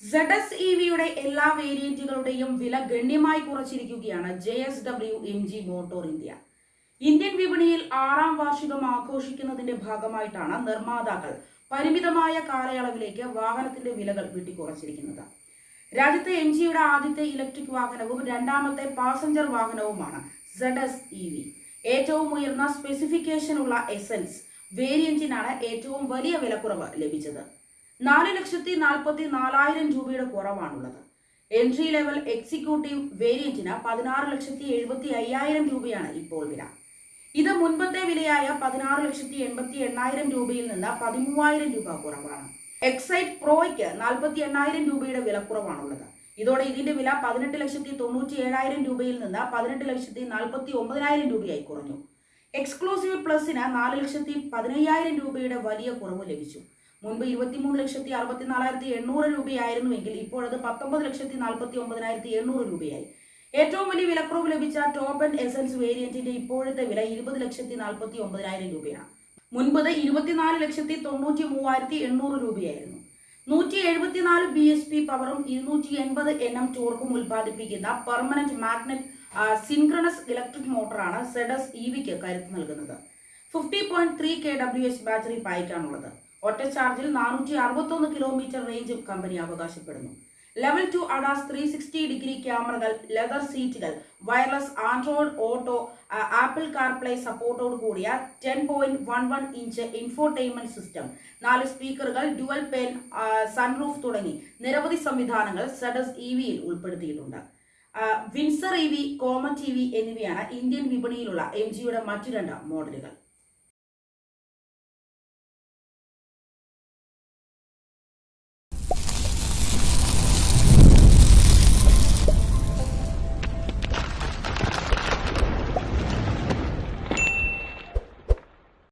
Z S E വിയുടെ എല്ലാ വേരിയന്റുകളുടെയും വില ഗണ്യമായി കുറച്ചിരിക്കുകയാണ് J S W M G motor India Indian വിപണിയിൽ ആറാം വാർഷികം ആഘോഷിക്കുന്നതിന്റെ ഭാഗമായിട്ടാണ് നിർമ്മാതാക്കൾ പരിമിതമായ കാലയളവിലേക്ക് വാഹനത്തിന്റെ വിലകൾ വെട്ടിക്കുറച്ചിരിക്കുന്നത്. രാജ്യത്തെ എം ജിയുടെ ആദ്യത്തെ ഇലക്ട്രിക് വാഹനവും രണ്ടാമത്തെ പാസഞ്ചർ വാഹനവുമാണ് സെഡ് എസ് ഇ വി ഏറ്റവും ഉയർന്ന സ്പെസിഫിക്കേഷനുള്ള എസൻസ് വേരിയന്റിനാണ് ഏറ്റവും വലിയ വിലക്കുറവ് ലഭിച്ചത്. നാല് ലക്ഷത്തി നാൽപ്പത്തി നാലായിരം രൂപയുടെ കുറവാണുള്ളത്. എൻട്രി ലെവൽ എക്സിക്യൂട്ടീവ് വേരിയന്റിന് പതിനാറ് ലക്ഷത്തി എഴുപത്തി അയ്യായിരം രൂപയാണ് ഇപ്പോൾ വില. ഇത് മുൻപത്തെ വിലയായ പതിനാറ് ലക്ഷത്തി എൺപത്തി എണ്ണായിരം രൂപയിൽ നിന്ന് പതിമൂവായിരം രൂപ കുറവാണ്. എക്സൈറ്റ് പ്രോയ്ക്ക് നാൽപ്പത്തി എണ്ണായിരം രൂപയുടെ വിലക്കുറവാണുള്ളത് ഇതോടെ ഇതിന്റെ വില പതിനെട്ട് ലക്ഷത്തി തൊണ്ണൂറ്റി ഏഴായിരം രൂപയിൽ നിന്ന് പതിനെട്ട് ലക്ഷത്തി നാൽപ്പത്തി ഒമ്പതിനായിരം രൂപയായി കുറഞ്ഞു. എക്സ്ക്ലൂസീവ് പ്ലസിന് നാല് ലക്ഷത്തി പതിനയ്യായിരം രൂപയുടെ വലിയ കുറവ് ലഭിച്ചു. മുൻപ് ഇരുപത്തിമൂന്ന് ലക്ഷത്തി അറുപത്തി നാലായിരത്തി എണ്ണൂറ് രൂപയായിരുന്നുവെങ്കിൽ ഇപ്പോഴത് പത്തൊമ്പത് ലക്ഷത്തി നാൽപ്പത്തി ഒമ്പതിനായിരത്തി എണ്ണൂറ് രൂപയായി. ഏറ്റവും വലിയ വിലക്കുറവ് ലഭിച്ച ടോപ്പ് ആൻഡ് എസൻസ് വേരിയന്റിന്റെ ഇപ്പോഴത്തെ വില ഇരുപത് ലക്ഷത്തി നാൽപ്പത്തി ഒമ്പതിനായിരം രൂപയാണ് മുൻപത് ഇരുപത്തിനാല് ലക്ഷത്തി തൊണ്ണൂറ്റി മൂവായിരത്തി എണ്ണൂറ് രൂപയായിരുന്നു. നൂറ്റി എഴുപത്തിനാല് ബി എസ് പി പവറും ഇരുന്നൂറ്റി എൺപത് എൻ എം ടോർക്കും ഉൽപ്പാദിപ്പിക്കുന്ന പെർമനന്റ് മാഗ്നറ്റ് സിൻക്രണസ് ഇലക്ട്രിക് മോട്ടറാണ് സെഡസ് ഇ വിക്ക് കരുത്ത് നൽകുന്നത്. Fifty point three K W H battery പായ്ക്കാണുള്ളത് ഒറ്റ ചാർജിൽ നാനൂറ്റി അറുപത്തൊന്ന് കിലോമീറ്റർ റേഞ്ച് കമ്പനി അവകാശപ്പെടുന്നു. Level two ADAS three sixty degree ക്യാമറകൾ ലെതർ സീറ്റുകൾ wireless Android auto Apple CarPlay സപ്പോർട്ടോട് കൂടിയ ten point one one inch infotainment system നാല് സ്പീക്കറുകൾ ഡ്യുവൽ പെൻ സൺറൂഫ് തുടങ്ങി നിരവധി സംവിധാനങ്ങൾ സെഡസ് ഇ വിയിൽ ഉൾപ്പെടുത്തിയിട്ടുണ്ട്. Windsor E V comma T V എന്നിവയാണ് ഇന്ത്യൻ വിപണിയിലുള്ള എം ജിയുടെ മറ്റു രണ്ട് മോഡലുകൾ